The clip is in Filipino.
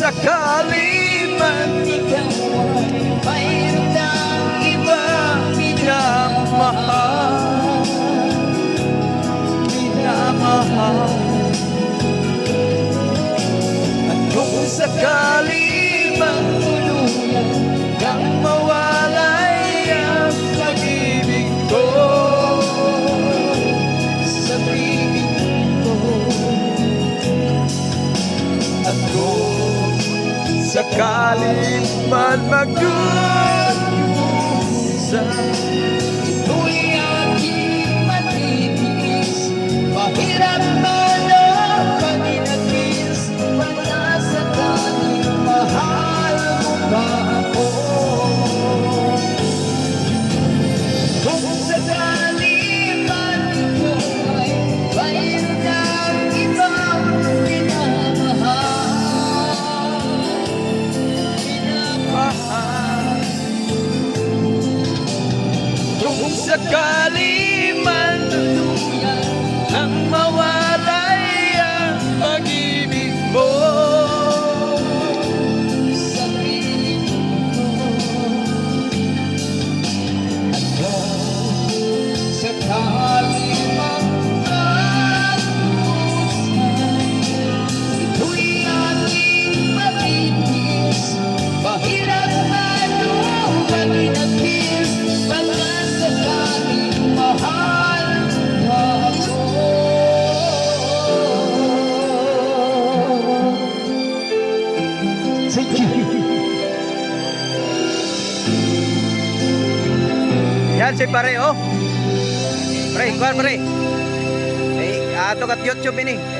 sakali mantika Sakaling man mag-uusap Ito'y aking matitiis Mahirap Yan si pare oh. Pare, kuan pare. Ay, ato kat YouTube ini.